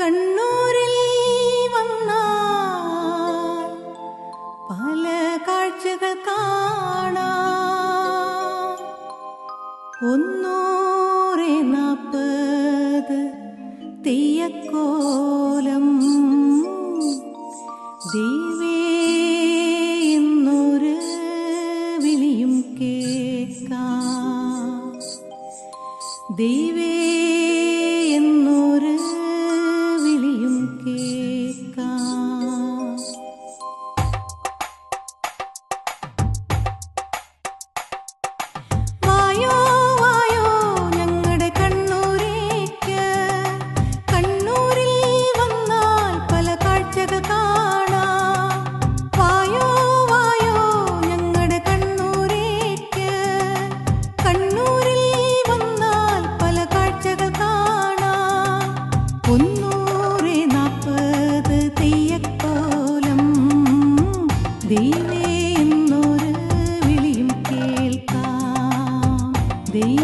കണ്ണൂരിൽ പല കാഴ്ചകൾ കാണാ. ഒന്നൂറെ നാപ്പത് തെയ്യക്കോലം ദൈവേ മുന്നൂറ് വിളിയും കേൾക്കാം. ദൈവം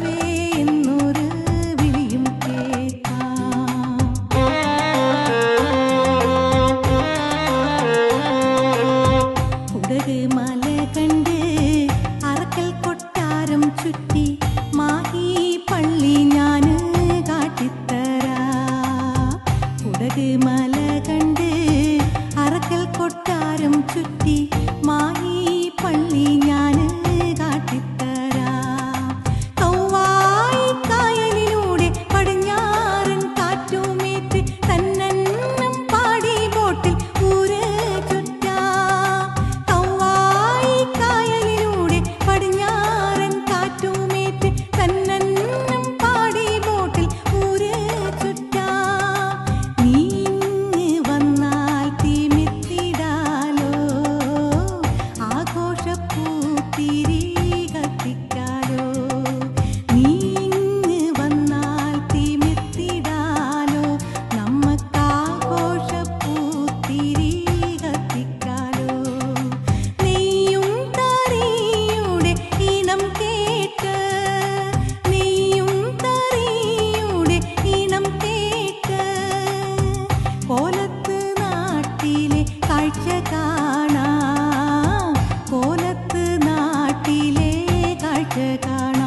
കാണാം. കോലത്ത് നാട്ടിലെ കാഴ്ച കാണാം.